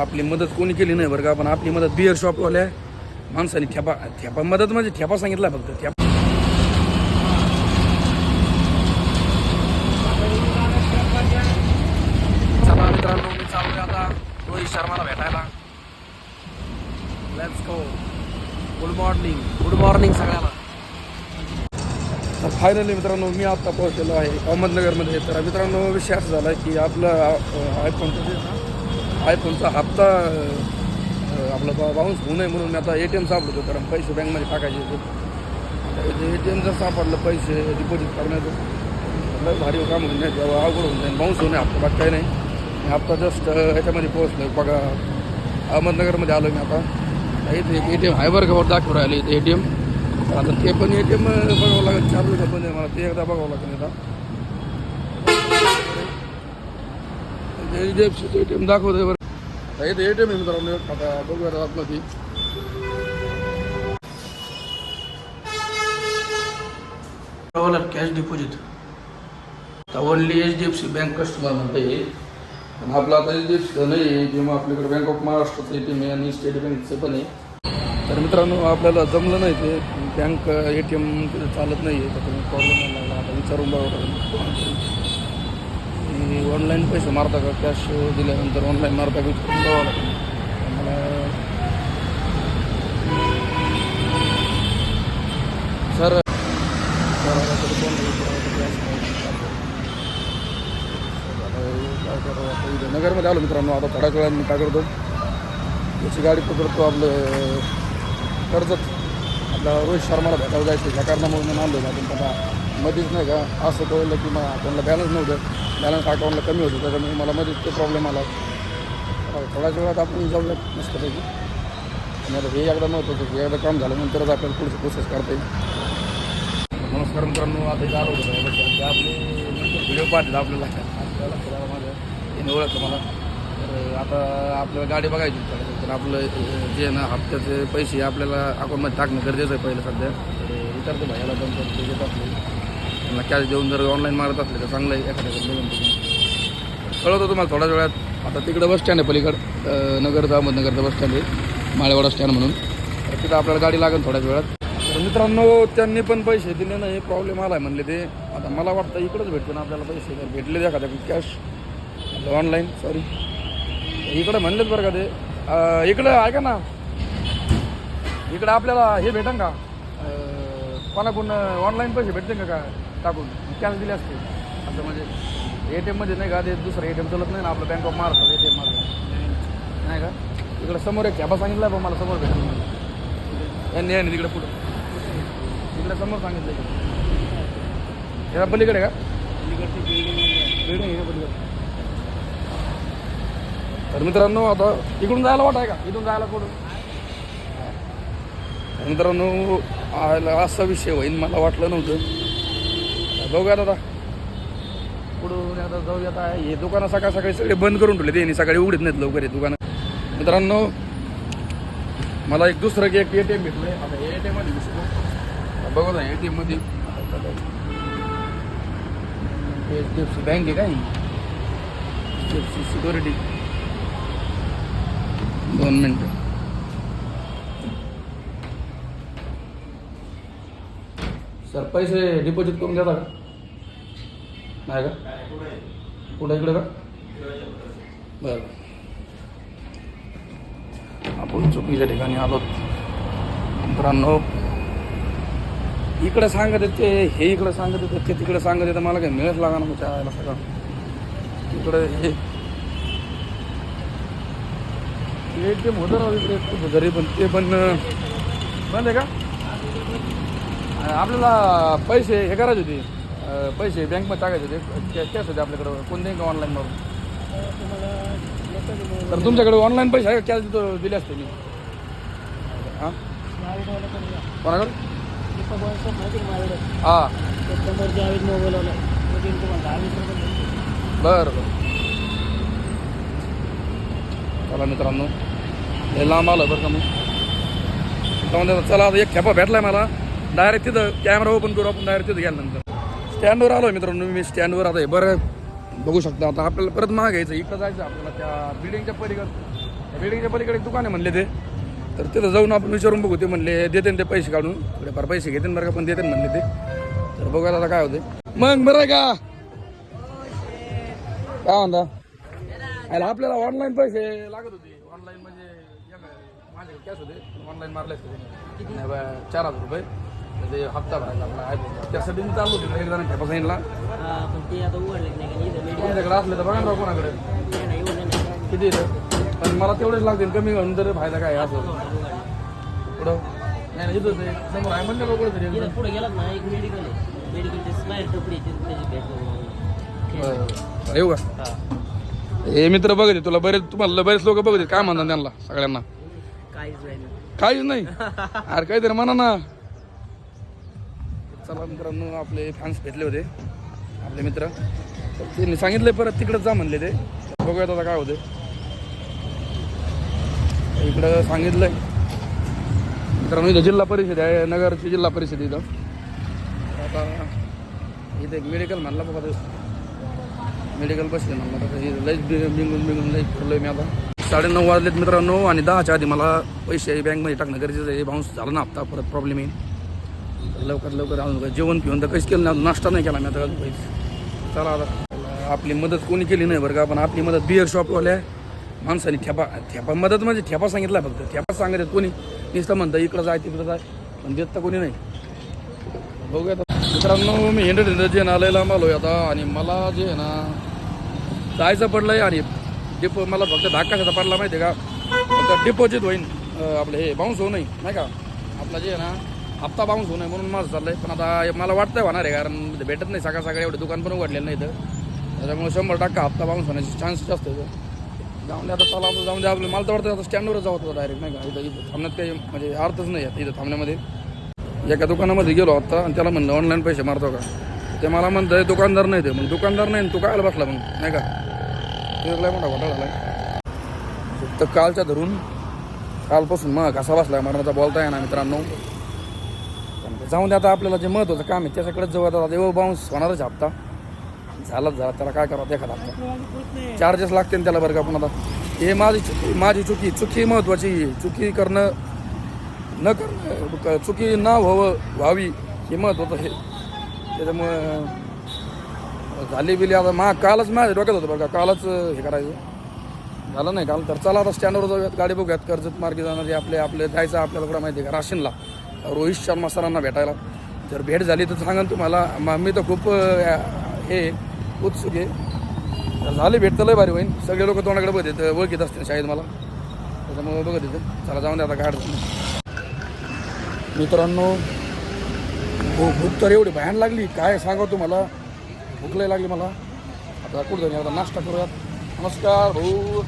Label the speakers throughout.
Speaker 1: आपली मदत कोणी केली नाही बरं का पण आपली मदत बिअर शॉपवाल्या माणसाने ठेपा ठेपा मदत म्हणजे ठेपा सांगितला फक्त ठेपा. चला मित्रांनो मी चाललोय आता रोहित शर्माला भेटायला. Let's go good morning good morning सगळ्याला तर फायनली मित्रांनो मी आता पोहोचलेलो आहे अहमदनगरमध्ये. तर मित्रांनो विषय असा झाला की आपलं आयफोन जे आयफोनचा हप्ता आपला बाउन्स होऊ नये म्हणून मी आता ए टी एम सापडतो कारण पैसे बँकमध्ये टाकायचे होते. ए टी एम जर सापडलं पैसे डिपॉझिट करण्याचं लय भारी काम होऊन नाही तेव्हा अवघड होऊन जाईल. बाउन्स होऊ नये हप्ता बाकी काही नाही. मी हप्ता जस्ट ह्याच्यामध्ये पोहोचलो बघा अहमदनगरमध्ये आलो मी आता. इथे एक ए टी एम आहे बरं दाखवून राहिले. इथे ए टी एम आता ते पण ए टी एम बघावं लागेल. चार दिवसात पण मला ते एकदा बघावं लागेल आता. एच डी एफ सीचं ए टी एम दाखवतोय बरं आता ए टी एम मित्रांनो आता बघूया आतमध्ये कॅश डिपॉझिट आता only H D F C bank customer म्हणता येईल पण आपलं आता एच डी एफ सी नाही आहे जेव्हा आपल्याकडे बँक ऑफ महाराष्ट्राचं ए टी एम आहे आणि स्टेट बँकचं पण आहे तर मित्रांनो आपल्याला जमलं नाही ते बँक ए टी एम चालत नाही आहे त्याच्यामुळे प्रॉब्लेम नाही लागला आता विचारून बघा आणि ऑनलाईन पैसे मारता का? कॅश दिल्यानंतर ऑनलाईन मारता का? विचारून बघावं लागेल. मला सर काय इथे नगरमध्ये आलो मित्रांनो. आता थोड्याच वेळात मी काय करतो? याची गाडी पकडतो आपलं कर्जत. आपला रोहित शर्माला भेटायला जायचं ह्या कारणामुळे मी आलो आपण त्याला आता मध्येच नाही का असं कळलं की मग अकाउंटला बॅलन्स नव्हतं. बॅलन्स अकाउंटला कमी होतं त्याच्यामुळे मला मध्येच ते प्रॉब्लेम आला. थोड्याच वेळात आपण जाऊया मस्तपैकी. आणि आता हे एकदा महत्त्वाचं की एकदा काम झाल्यानंतरच आपल्याला पुढची प्रोसेस करता येईल. नमस्कार मित्रांनो आता इथं आलो होतो ते आपले व्हिडिओ पाठला आपल्याला. आपल्याला फिरायला माझं त्याने ओळखलं मला. तर आता आपल्याला गाडी बघायची तर आपलं जे ना हप्त्याचे पैसे आपल्याला अकाउंटमध्ये टाकणं गरजेचं आहे पहिलं सध्या. तर विचारतो भाईला पण तर ते घेतात त्यांना कॅश देऊन जर ऑनलाईन मारत असले तर चांगलं आहे एखाद्याकडे बघून कळवतो तुम्हाला थोड्याच वेळात. आता तिकडं बस स्टँड आहे पलीकडं. नगरचं अहमदनगरचं बस स्टँड आहे. माळेवाडा स्टँड म्हणून. तर तिथं आपल्याला गाडी लागेल थोड्याच वेळात. तर मित्रांनो त्यांनी पण पैसे दिले ना हे प्रॉब्लेम आला आहे म्हणले ते. आता मला वाटतं इकडंच भेटते ना आपल्याला पैसे जर भेटले एखाद्या कॅश ऑनलाईन सॉरी इकडं म्हणलेच बरं का ते. इकडं ऐका ना. इकडं आपल्याला हे भेटन का? कोणाकडून ऑनलाईन पैसे भेटते का? काय टाकून कॅश दिले असते. असं म्हणजे ए टी एममध्ये नाही का ते दुसरं ए टी एम चलत नाही ना आपलं bank of Maharashtra A T M नाही का? इकडं समोर एक कॅबा सांगितलं आहे मला समोर भेटेल यांनी यांनी तिकडे पुढं. तिकडे समोर सांगितलं इकडे. याला पलीकडे का? बिल्डिंग पलीकडे. तर मित्रांनो आता इकडून जायला वाट आहे का? इथून जायला कुठून? मित्रांनो आयला असा विषय होईन मला वाटलं नव्हतं. जाऊया दादा आता. पुढून आता जाऊया आता. हे दुकानं सकाळ सकाळी सगळे बंद करून ठेवले त्यांनी सकाळी उघडत नाहीत लवकर हे दुकानं. मित्रांनो मला एक दुसरं की एक ए टी एम भेटलं आता ए टी एममध्ये दिसतो. बघू ना ए टी एममध्ये H D F C bank आहे काय H D F C security दोन मिनटं. सर पैसे डिपॉझिट करून देता का? नाही का? कुठं इकडे का? बरं. आपण चुकीच्या ठिकाणी आलो. मित्रांनो इकडे सांगत येते हे इकडे सांगत येते ते तिकडे सांगत येतं मला काही मिळत लागा ना त्याला सगळं. इकडे हे. ए टी एम होतं ना इकडे घरी जरी पण ते पण बंद आहे का? आपल्याला पैसे हे करायचे होते. पैसे बँकमध्ये टाकायचे होते. कॅ- कॅश होते आपल्याकडं कोणते का ऑनलाईन मारून. तर तुमच्याकडे ऑनलाईन पैसे आहे कॅश देतो दिले असते मी. हां? कोणाकडे? हां. बरं बरं. चला मित्रांनो हे लांब आलं बरं का मग चला आता एक खेपा भेटलाय मला. डायरेक्ट तिथं कॅमेरा ओपन करू आपण डायरेक्ट तिथं गेल्यानंतर स्टँडवर आलो मित्रांनो मी स्टँडवर आता आहे. बरं बघू शकता आता आपल्याला परत माग घ्यायचं इकडं जायचं आपल्याला त्या बिल्डिंगच्या पलीकडं. बिल्डिंगच्या पलीकडे एक दुकान आहे म्हणले ते. तर तिथं जाऊन आपण विचारून बघू ते म्हणले देते ते पैसे काढून. थोडेफार पैसे घेते बरं का पण देते म्हणले ते. तर बघूया आता काय होते मग बरं आहे का? काय म्हणता? अरे आपल्याला ऑनलाईन पैसे लागत होते. ऑनलाईन म्हणजे माझे कॅश होते. ऑनलाईन मारले असते नाही चार हजार रुपये. ते हप्ता आपला. त्यासाठी मी चाललो होतो एक जण ठेपा सांगितला
Speaker 2: पण ते आता उघडले नाही का? इथं medical
Speaker 1: तुमच्याकडे असले तर बघा ना कोणाकडे. किती येतं पण मला तेवढेच लागतील कमी घेऊन तर फायदा काय असं. पुढं? नाही नाही समोर आहे म्हणलं बघू तरी.
Speaker 2: इथं पुढे गेलात ना एक मेडिकल आहे. मेडिकलचे स्माईल टपडी आहे, तिथं त्याची भेट
Speaker 1: बरं येऊ का? हे. मित्र बघत तुला बरेच तुम्हाला बरेच लोक बघत काय म्हणतात त्यांना सगळ्यांना.
Speaker 2: काहीच नाही?
Speaker 1: अरे काहीतरी म्हणा ना. चला मित्रांनो आपले फॅन्स भेटले होते आपले मित्र. तर त्यांनी सांगितले परत तिकडं जा म्हणले ते. बघूयात आता काय होते इकडं सांगितलंय. मित्रांनो इथं जिल्हा परिषद आहे नगरची जिल्हा परिषद इथं. आता इथं एक मेडिकल म्हणला बघा मेडिकल बसले म्हणलं आता. हे लईच बि- बिंगून बिंगून लईच फिरलोय मी आता. साडेनऊ वाजलेत मित्रांनो आणि दहाच्या आधी मला पैसे बँकमध्ये टाकणं गरजेचं आहे. बाउन्स झाला ना हप्ता परत प्रॉब्लेम येईल. तर लवकर लवकर अजून जेवण पिऊन तर कसं केलं नाही. नाश्ता नाही केला मी आता अजून काहीच चला आता. आपली मदत कोणी केली नाही बरं का पण आपली मदत बिअर शॉपवाल्या माणसाने ठेपा ठेपा मदत म्हणजे ठेपा सांगितला फक्त. ठेपा सांगत कोणी. नुसतं म्हणतं इकडं जाय तिकडं जाय पण देत तर कोणी नाही. बघूया आता. मित्रांनो मी हिंडत हिंडत जे ना लय लांब आता. आणि मला जे आहे ना जायचं पडलंय आणि डिपो मला फक्त धाक कशाचा पडला माहिती आहे का? फक्त डिपॉझिट होईन. आपलं हे बाउन्स होऊ नाही का? आपला जे आहे ना हप्ता बाउन्स होऊ नये म्हणून माझं चाललंय. पण आता मला वाटतंय होणार आहे कारण भेटत नाही सकाळ सकाळी एवढे दुकान पण उघडलेलं नाही इथं त्याच्यामुळे शंभर टक्का हप्ता बाउन्स होण्याचे चान्स जास्त आहे. जाऊन दे आता चला जाऊन दे आपलं. मला तर वाटतं आता स्टँडवरच जावं होतं डायरेक्ट नाही का? इथं इथं थांबण्यात काही म्हणजे अर्थच नाही आहे इथं थांबण्यामध्ये. एका दुकानामध्ये गेलो आता आणि त्याला म्हणलं ऑनलाईन पैसे मारतो का? ते मला म्हणतं दुकानदार नाही ते मग दुकानदार नाही आणि तू काय बसला मग? नाही का? ते मोठा घोटाळा झाला फक्त कालच्या धरून कालपासून मग कसा बसला मरणाचा बोलता ना मित्रांनो. पण जाऊन दे आता आपल्याला जे महत्त्वाचं काम आहे त्याच्याकडेच जाऊ आता देव बाउन्स होणारच हप्ता. झालाच झाला त्याला काय करावं एखादा हप्ता. चार्जेस लागते त्याला बरं का पण आता. हे माझी चुकी माझी चुकी चुकी महत्त्वाची चुकी करणं न करणं क- चुकी न व्हावं व्हावी हे महत्त्वाचं हे त्याच्यामुळं झाली बिली आता मा कालच माझ्या डोक्यात होतं बरं का कालच हे करायचं. झालं नाही काल तर चला आता स्टँडवर जाऊयात गाडी बघूयात कर्जत मार्गे जाणारे आपले आपले जायचं आपल्याला कुठं माहिती आहे का राशीनला. रोहित शर्मा सरांना भेटायला. जर भेट झाली तर सांगा तुम्हाला. मग मी तर खूप हे उत्सुक आहे. तर झाली भेट तर लय भारी होईन. सगळे लोक तोंडाकडे बघत येत ओळखीत असतील शाळेत मला. त्याच्यामुळे बघत येतं चला जाऊन द्या आता काय अडचण मित्रांनो भूक तर एवढी भयान लागली. काय सांगा तुम्हाला? भूक लय लागली मला. आता कुठं जाऊन आता नाश्ता करूयात. नमस्कार भाऊ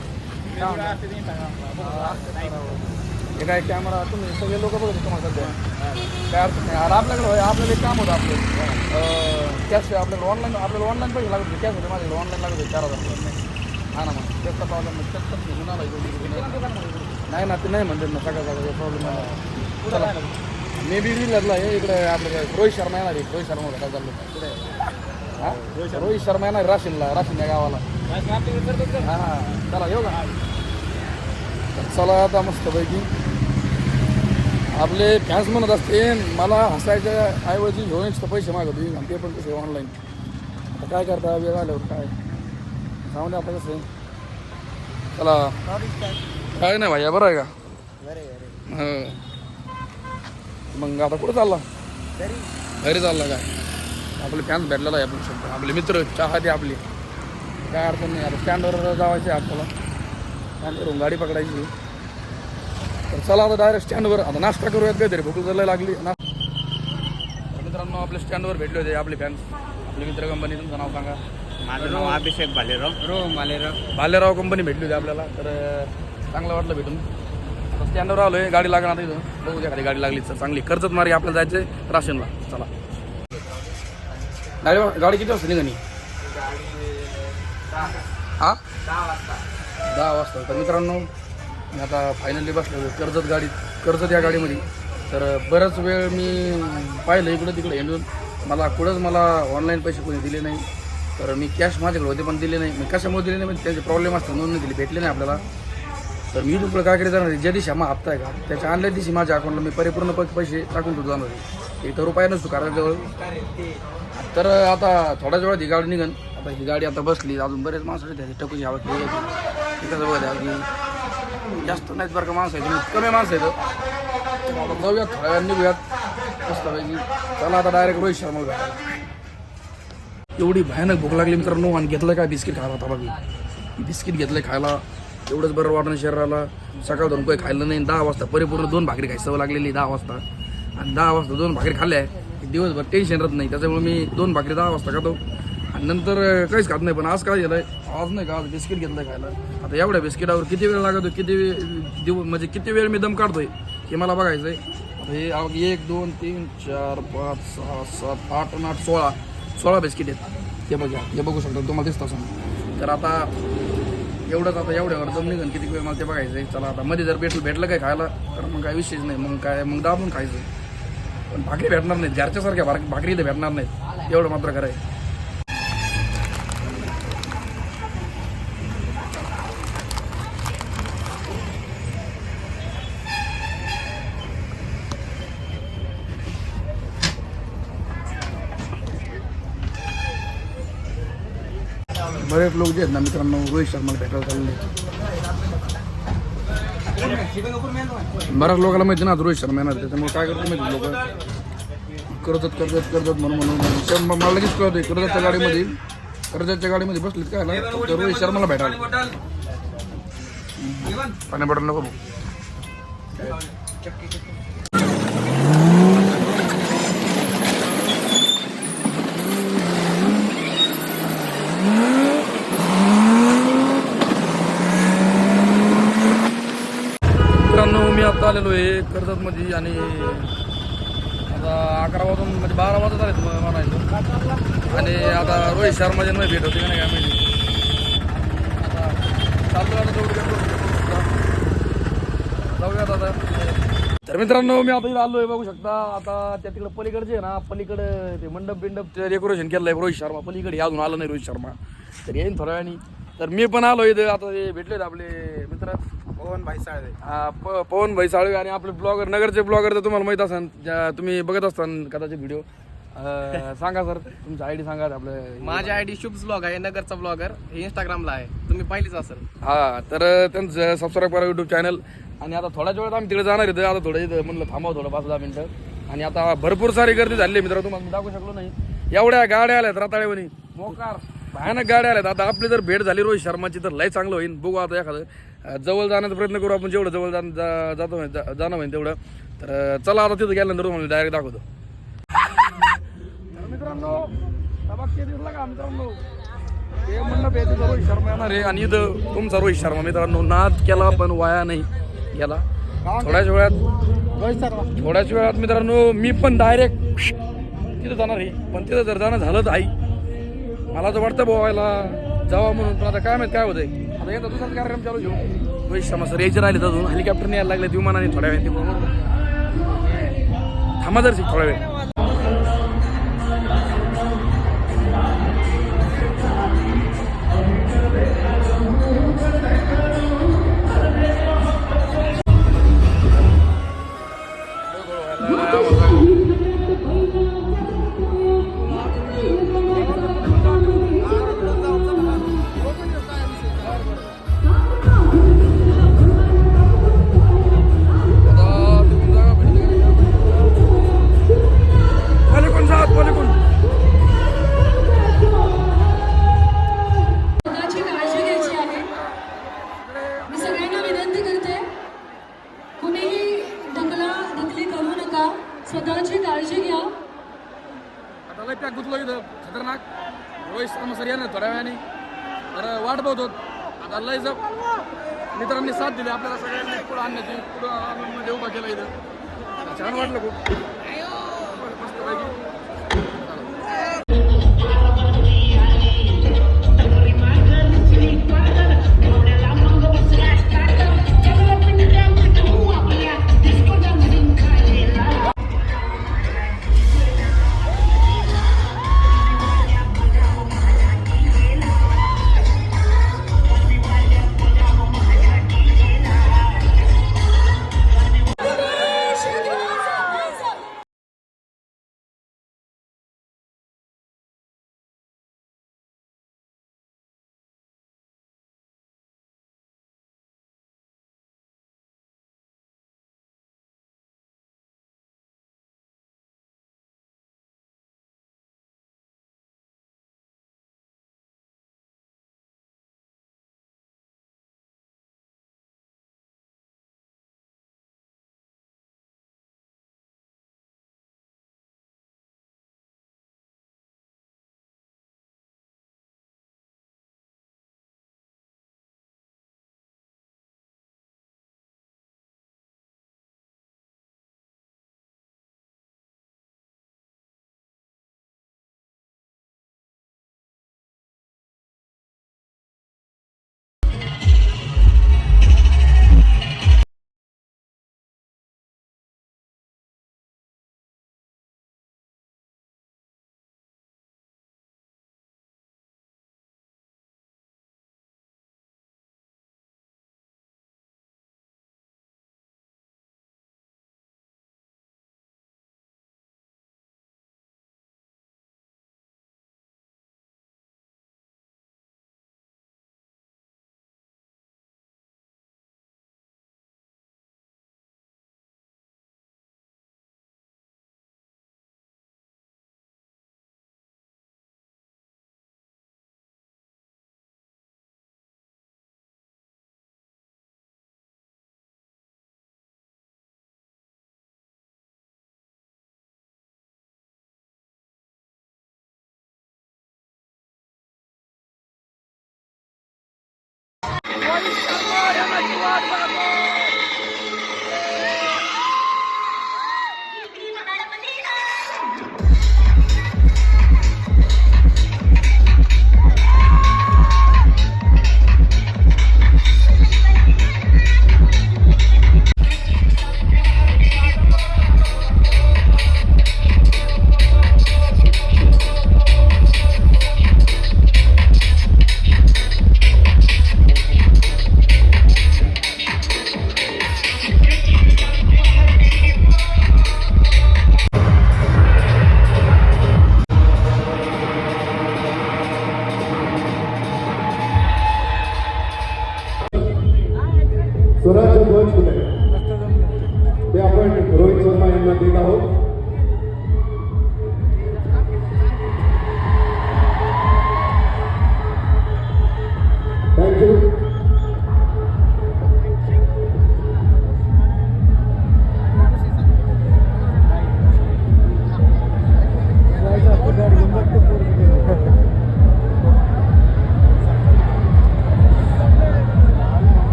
Speaker 1: हे काय कॅमेरा तुम्ही सगळे लोक बघत होते तुम्हाला सध्या? काय अडचण नाही. अरे आपल्याकडे होय, आपल्याला एक काम होतं आपलं. कॅश आपल्याकडे ऑनलाईन आपल्याला ऑनलाईन पैसे लागत होते. कॅश होते माझ्याकडे ऑनलाईन लागत होते. चार हजार हा ना मग. त्याचा प्रॉब्लेम नाही. त्याचा घेऊन आला. नाही. ना ते नाही म्हणते ना सगळं सगळं प्रॉब्लेम चला. मे बी दिल्ल्यातला आहे. इकडे आपलं रोहित शर्मा येणार आहे. रोहित शर्मा काय चाललं हा? रोहित शर्मा येणार राशीनला राशीन या गावाला हा चला येऊ का? चला आता मस्तपैकी. आपले फॅन्स म्हणत असते मला हसायच्या ऐवजी घेऊन पैसे मागवते आणि ते पण कसे ऑनलाईन आता काय करता वेळ आल्यावर काय? जाऊ आता कसं. आहे. चला. काय नाही भाई बरं आहे का? हो. मग आता कुठं चालला? घरी चालला काय? आपले फॅन्स भेटलेला आहे आपण शब्द आपले मित्र चहा दे आपली. काय अडचण नाही आता स्टँडवर जावायचे आपल्याला स्टँडवरून गाडी पकडायची. तर चला आता डायरेक्ट स्टँडवर आता नाश्ता करूयात काहीतरी. भूक जर लागली. ना तर मित्रांनो आपल्या स्टँडवर भेटले होते आपले फॅन्स आपले मित्र कंपनी तुमचं नाव सांगा.
Speaker 3: माझं नाव अभिषेक भालेराव. रोहन भालेराव.
Speaker 1: भालेराव कंपनी भेटली होती आपल्याला. तर चांगलं वाटलं भेटून. आता स्टँडवर आलोय. गाडी लागणार आता इथं. बघू द्या खाली गाडी लागली तर चांगली. कर्जत मार्गे आपल्याला जायचं राशनला. चला. गाडी गाडी किती वाजता निघाली? हा? दहा वाजता. तर मित्रांनो मी आता फायनली बसलो कर्जत गाडी कर्जत या गाडीमध्ये. तर बराच वेळ मी पाहिलं इकडं तिकडं हिंडून. मला कुठंच मला ऑनलाईन पैसे कोणी दिले नाही. तर मी कॅश माझ्याकडे होते पण दिले नाही. मी कशामुळे दिले नाही? म्हणजे त्यांचे प्रॉब्लेम असतात म्हणून दिली दिले भेटले नाही आपल्याला. तर मी तुला काय जाणार आहे. ज्या दिवशी हा हप्ता आहे का त्याच्या आणल्या दिवशी माझ्या अकाउंटला मी परिपूर्ण प- पैसे टाकून तो जाणार आहे. एक तर रुपया नसतो कार्याजवळ. तर आता थोड्याच वेळात ही गाडी निघन. आता ही गाडी आता बसली. अजून बरेच माणसं त्याची टकूची हवा खेळी त्याचं बघा द्या की जास्त नाहीत बरं का माणसं आहेत. कमी माणसं आहेत. तर आता जाऊयात थोड्या वेळात निघूयात. मस्तपैकी चला आता डायरेक्ट रोहित शर्मा भेटायला एवढी भयानक भूक लागली मित्रांनो आणि घेतलं काय बिस्किट खायला आता बघी बिस्किट घेतलं खायला. एवढंच बरं वाटणं शरीराला. सकाळ दोन काही खायला नाही दहा वाजता परिपूर्ण दोन भाकरी खायची सवय लागलेली दहा वाजता. आणि दहा वाजता दोन भाकरी खाल्ल्या की दिवसभर टेन्शन राहत नाही. त्याच्यामुळे मी दोन भाकरी दहा वाजता खातो. नंतर काहीच खात नाही पण आज काय झालंय? आज नाही का आज बिस्किट घेतलं खायला. आता एवढ्या बिस्किटावर किती वेळ लागतो किती दिवस म्हणजे किती वेळ मी दम काढतोय हे मला बघायचं आहे आता हे एक दोन तीन चार पाच सहा सात आठ आणि आठ सोळा सोळा बिस्किट आहेत. हे बघा हे बघू शकता तुम्हाला दिसत असं. तर आता एवढंच आता एवढ्यावर दम निघन किती वेळ मला ते बघायचं आहे चला आता मध्ये जर भेटलं भेटलं काय खायला तर मग काय विषयच नाही. मग काय मग दाबून खायचं. पण भाकरी भेटणार नाहीत. घरच्यासारख्या भाकरी इथे भेटणार नाहीत. एवढं मात्र खरं आहे. बरेच लोक जे आहेत ना मित्रांनो रोहित शर्माला भेटायला चालले बऱ्याच लोकांना माहिती ना रोहित शर्मा येणार त्याच्यामुळे काय करतो माहिती लोक? कर्जत कर्जत कर्जत म्हणून म्हणून मला लगेच कळतंय कर्जतच्या गाडीमध्ये कर्जतच्या गाडीमध्ये बसलीत काय? ना तर रोहित शर्माला भेटायला. पाणी बॉटल. नको भाऊ. मित्रांनो मी आता आलेलो आहे कर्जतमध्ये आणि आता अकरा वाजून म्हणजे बारा वाजत आलेत म- म्हणायचं. आणि आता रोहित शर्मा नाही भेट होते का नाही काय माहिती. आता चालतो आता तेवढं जाऊयात आता. तर मित्रांनो मी आता इथे आलो आहे बघू शकता. आता त्या तिकडं पलीकडचे जे ना पलीकडे ते मंडप बिंडप डेकोरेशन केलं आहे रोहित शर्मा. पलीकडे अजून आलं नाही रोहित शर्मा. तर येईन थोड्या वेळाने. तर मी पण आलो इथे. आता ते भेटले आपले मित्र.
Speaker 3: पवन भाई साळे
Speaker 1: हा, प- पवन भाई साळवे आणि आपले ब्लॉगर नगरचे ब्लॉगर तर तुम्हाला माहीत असाल ज्या तुम्ही बघत असताल कदाचित व्हिडिओ सांगा सर तुमचा आय डी सांगा आपलं.
Speaker 4: माझा आयडी शुभ ब्लॉग आहे नगरचा ब्लॉगर हे इंस्टाग्रामला आहे. तुम्ही पाहिलीच असेल.
Speaker 1: हा तर त्यांचं सबस्क्राईब करा युट्यूब चॅनल आणि आता थोड्याच वेळात आम्ही तिकडे जाणार आहे आता थोडं इथं म्हणलं थांबावं थोडं पाच दहा मिनिटं. आणि आता भरपूर सारी गर्दी झाली आहे मित्र तुम्हाला मी दाखवू शकलो नाही. एवढ्या गाड्या आल्यात रताळेवणी मोकार. भयानक गाड्या आल्यात. आता आपली जर भेट झाली रोहित शर्माची तर लय चांगलं होईल बघू आता एखादं. जवळ जाण्याचा प्रयत्न करू आपण जेवढं जवळ जाण जा- जातो जाणं होईल तेवढं. तर चला आता तिथं गेल्यानंतर तुम्हाला डायरेक्ट दाखवतो. तर मित्रांनो दिसला का मित्रांनो हे म्हणणं रोहित शर्मा येणार आहे. आणि इथं तुमचा रोहित शर्मा. मित्रांनो नाद केला पण वाया नाही गेला. थोड्याच वेळात थोड्याच वेळात मित्रांनो मी पण डायरेक्ट तिथं जाणार आहे. पण तिथं जर जाणं झालं तर आई मला तर वाटतं बोवायला जावा म्हणून. पण आता काय माहीत काय होतंय. आता येतो दुसरा कार्यक्रम चालू घेऊ रोहित शर्मा सर यायचे राहिले अजून. हेलिकॉप्टरने यायला लागले विमानाने थोड्या वेळ थांबा जर थोड्या वेळ.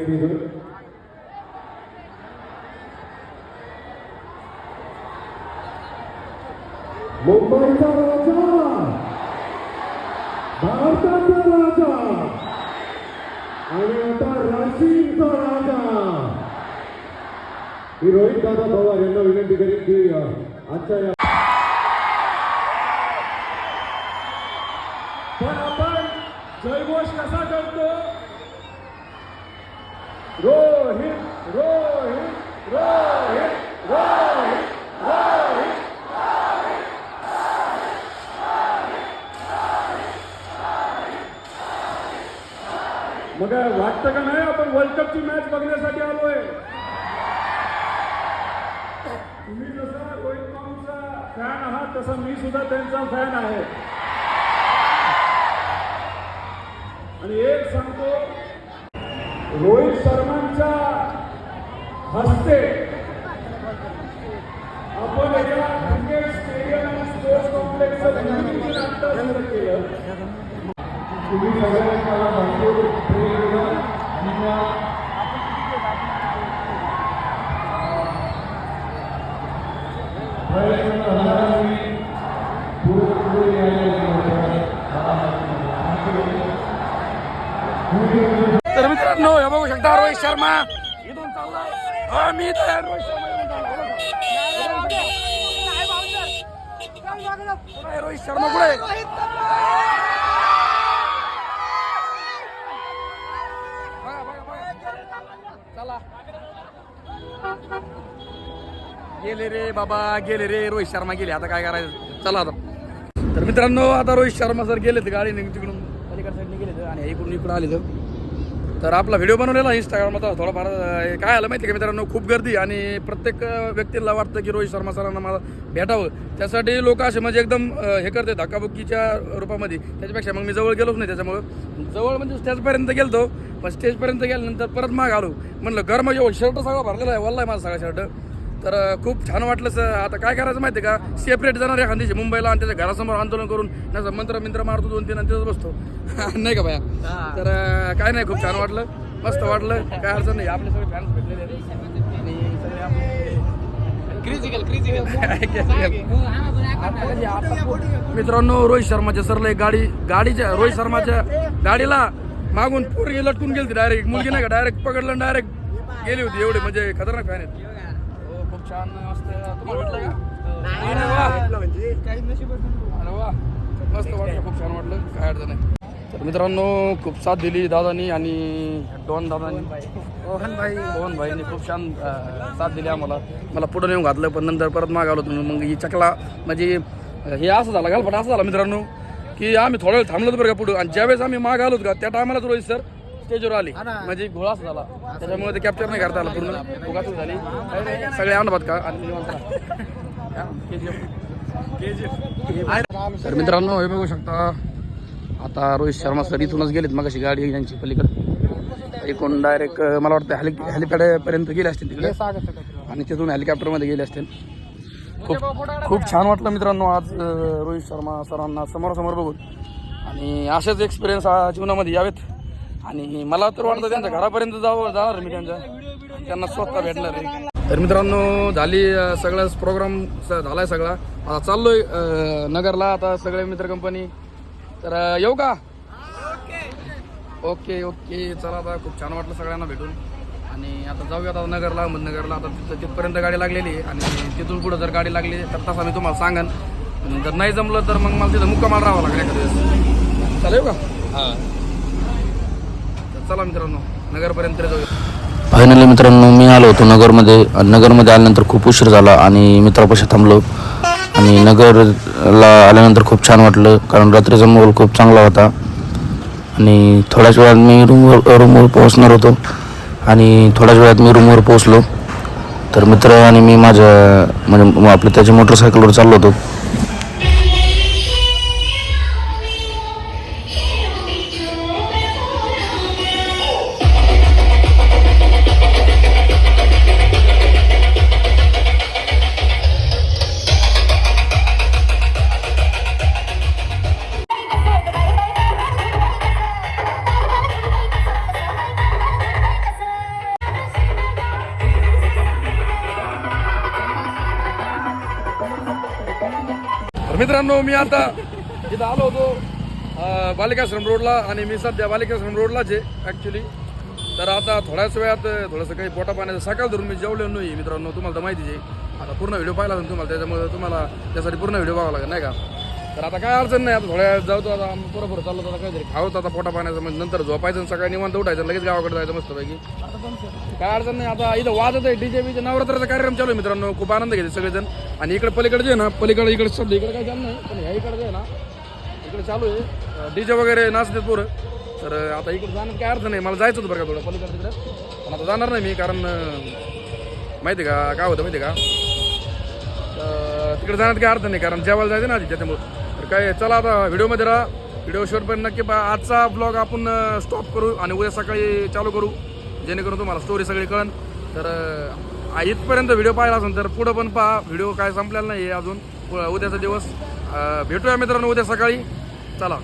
Speaker 5: नका
Speaker 6: डायरेक्ट स्टेजवर मुंबईचा राजा भारताचा राजा आणि आता राशींचा राजा मी रोहित दादा पवार यांना विनंती करीन की अ, आजच्या या रोहित रोहित रोहित रोहित रोहित मग काय वाटतं का नाही आपण वर्ल्ड कपची मॅच बघण्यासाठी आलोय तुम्ही जसा रोहित माऊचा फॅन आहात तसा मी सुद्धा त्यांचा फॅन आहे आणि एक सांगतो रोहित शर्मांच्या हस्ते आपण एका क्रिकेट स्टेडियम आणि स्पोर्ट्स कॉम्प्लेक्सचं आता सुरू केलं. तुम्ही सगळ्यांनी मला भरपूर प्रेम दिलं आणि प्रयत्न करणारा मी यायला
Speaker 1: रोहित शर्मा इथून चाललाय रोहित शर्मा इथून रोहित शर्मा कुठे चला. गेले रे बाबा गेले रे. रोहित शर्मा गेले. आता काय करायचं? चला आता. तर मित्रांनो आता रोहित शर्मा सर गेलेत गाडीने तिकडून. पलीकडे साईडने गेलेत आणि इकडून इकडून आले तर तर आपला व्हिडिओ बनवलेला इंस्टाग्रामचा थोडाफार काय आलं माहिती आहे का मित्रांनो? खूप गर्दी आणि प्रत्येक व्यक्तीला वाटतं की रोहित शर्मा सरांना मला भेटावं. त्यासाठी लोक असे म्हणजे एकदम हे करते धक्काबुक्कीच्या रूपामध्ये. त्याच्यापेक्षा मग मी जवळ गेलोच नाही त्याच्यामुळं. जवळ म्हणजे स्टेजपर्यंत गेलतो पण स्टेजपर्यंत गेल्यानंतर परत माग आलो. म्हणलं गरम जेवण शर्ट सगळा भरलेला आहे. वल्ला आहे माझा सगळा शर्ट तर खूप छान वाटलं सर. आता काय करायचं माहिती आहे का? सेपरेट जाणार एखाद दिवशी मुंबईला आणि त्याच्या घरासमोर आंदोलन करून नाही मंत्र मित्र मारतो दोन तीन आणि तिथंच बसतो. नाही का बाया तर काय नाही खूप छान वाटलं. मस्त वाटलं. काय अडचण नाही. आपले सगळे फॅन्स भेटलेले. आणि सगळे आता- मित्रांनो रोहित शर्माच्या सरला एक गाडी गाडीच्या रोहित शर्माच्या गाडीला मागून पोरगी लटकून गेली डायरेक्ट मुलगी नाही का डायरेक्ट पकडलं डायरेक्ट गेली होती. एवढी म्हणजे खतरनाक फॅन आहेत. हो, छान मस्त तुम्हाला भेटलं का? अरे वा. अरे वा. मस्त वाटलं खूप छान वाटलं. काय अडचण नाही. तर मित्रांनो खूप साथ दिली दादानी आणि डॉन दादानी. मोहन भाई. मोहन भाईनी खूप छान साथ दिली आम्हाला. मला पुढं नेऊन घातलं पण नंतर परत माग आलो तुम्ही. मग ही चकला म्हणजे हे असं झालं घाल पण असं झालं मित्रांनो की आम्ही थोडा वेळ थांबलो बरं का पुढं. आणि ज्यावेळेस आम्ही माग आलोत का त्या टायमालाच रोहित सर स्टेजवर आले. म्हणजे घोळा झाला. त्याच्यामुळे ते कॅप्चर नाही करता आलं पूर्ण. उगाच झाली. सगळे आणत का आणि. तर मित्रांनो हे बघू शकता. आता रोहित शर्मा सर इथूनच गेलेत. मग अशी गाडी यांची पलीकडे. एकूण डायरेक्ट मला वाटतं हेलि हेलिपॅडपर्यंत गेले असतील तिकडे. आणि तिथून हेलिकॉप्टरमध्ये गेले असतील. खूप खूप छान वाटलं मित्रांनो आज रोहित शर्मा सरांना समोरासमोर बघून. आणि असेच एक्सपिरियन्स जीवनामध्ये यावेत. आणि मला तर वाटतं त्यांच्या घरापर्यंत जावं जाणार मी त्यांच्या त्यांना स्वतः भेटणार आहे. तर मित्रांनो झाली सगळाच प्रोग्राम झालाय सगळा. आता चाललोय नगरला आता सगळे मित्र कंपनी तर येऊ का? Okay okay. चला आता खूप छान वाटलं सगळ्यांना भेटून. आणि आता जाऊया आता नगरला अहमदनगरला. आता तिथं तिथपर्यंत गाडी लागलेली आहे. आणि तिथून पुढं जर गाडी लागली तर तसा मी तुम्हाला सांगन. जर नाही जमलं तर मग मला तिथं मुक्कामाल राहावं लागेल एखाद्या चालेल का? हां. चला मित्रांनो नगरपर्यंत जाऊया.
Speaker 7: फायनली मित्रांनो मी आलो होतो नगरमध्ये. आणि नगरमध्ये आल्यानंतर खूप उशीर झाला आणि मित्रापाशी थांबलो. आणि नगरला आल्यानंतर खूप छान वाटलं कारण रात्रीचा मोल खूप चांगला होता. आणि थोड्याच वेळात मी रूमवर रूमवर पोहोचणार होतो. आणि थोड्याच वेळात मी रूमवर पोहोचलो. तर मित्र आणि मी माझ्या म्हणजे आपल्या त्याच्या मोटरसायकलवर चाललो होतो.
Speaker 1: मित्रांनो मी आता इथं आलो होतो बालिकाश्रम रोडला आणि मी सध्या बालिकाश्रम रोडलाच आहे ॲक्च्युली तर आता थोड्याच वेळात थोडंसं काही पोटा पाण्याचं सकाळ धरून मी जेवलो नाही मित्रांनो तुम्हाला तर माहितीच आहे. आता पूर्ण व्हिडिओ पाहिला असेल तुम्हाला त्याच्यामुळे तुम्हाला त्यासाठी पूर्ण व्हिडिओ बघावा लागेल नाही का? तर आता काय अडचण नाही आता थोड्या जाऊ तो आता बरोबर चाललो आता काहीतरी खावत आता पोटा पाण्याचं म्हणजे नंतर झोपायचं सकाळी निवांत उठायचं लगेच गावाकडे जायचं मस्तपैकी. काय अडचण नाही आता इथं वाजत आहे डीजे बीजे नवरात्राचा कार्यक्रम चालू आहे मित्रांनो खूप आनंद घेते सगळेजण. आणि इकडे पलीकडे जे ना पलीकडे इकडे सध्या इकडे काय चालू नाही पण ह्या इकडे जे ना इकडे चालू आहे. डीजे वगैरे नाचते पोरं. तर आता इकडे जाण्यात काय अर्थ नाही मला जायचं होतं बरं का थोडं पलीकडे तिकडे. पण आता जाणार नाही मी कारण माहिती आहे का काय होतं माहिती आहे का? तिकडे जाण्यात काय अर्थ नाही कारण जेवायला जायचं ना आधी त्याच्यामुळं. तर काय चला आता व्हिडिओमध्ये राहा. व्हिडिओ शेवटपर्यंत नक्की पहा. आजचा ब्लॉग आपण स्टॉप करू आणि उद्या सकाळी चालू करू. जेणेकरून तुम्हाला स्टोरी सगळी कळन. तर इथपर्यंत व्हिडिओ पाहिला असेल तर पुढं पण पहा. व्हिडिओ काय संपलेला नाही आहे अजून उद्याचा दिवस. भेटूया मित्रांनो उद्या सकाळी. चला.